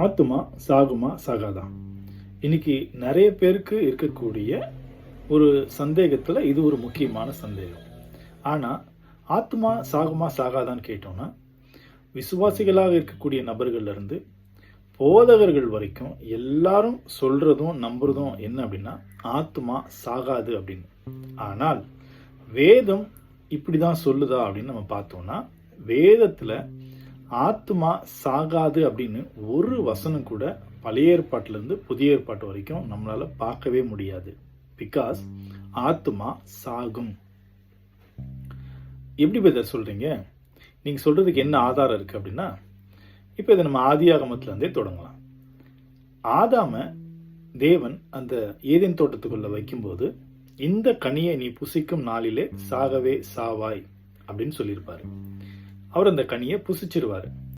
ஆத்துமா சாகுமா சாகாதா? இன்னைக்கு நிறைய பேருக்கு இருக்கக்கூடிய ஒரு சந்தேகத்தில் இது ஒரு முக்கியமான சந்தேகம். ஆனால் ஆத்துமா சாகுமா சாகாதான்னு கேட்டோம்னா விசுவாசிகளாக இருக்கக்கூடிய நபர்கள்லேருந்து போதகர்கள் வரைக்கும் எல்லாரும் சொல்கிறதும் நம்புறதும் என்ன அப்படின்னா ஆத்துமா சாகாது அப்படின்னு. ஆனால் வேதம் இப்படி தான் சொல்லுதா அப்படின்னு நம்ம பார்த்தோம்னா வேதத்தில் ஆத்துமா சாகாது அப்படின்னு ஒரு வசனம் கூட பழைய ஏற்பாட்டிலேருந்து புதிய ஏற்பாட்டு வரைக்கும் நம்மளால பார்க்கவே முடியாது. பிகாஸ் ஆத்துமா சாகும். எப்படி பேதர் சொல்றீங்க? நீங்க சொல்றதுக்கு என்ன ஆதாரம் இருக்கு அப்படின்னா இப்போ இதை நம்ம ஆதியாகமத்துலேருந்தே தொடங்கலாம். ஆதாம தேவன் அந்த ஏதேன் தோட்டத்துக்குள்ள வைக்கும்போது இந்த கனியை நீ புசிக்கும் நாளிலே சாகவே சாவாய் அப்படின்னு சொல்லியிருப்பாரு. அவர் அந்த கனியை புசிச்சிருவாரு.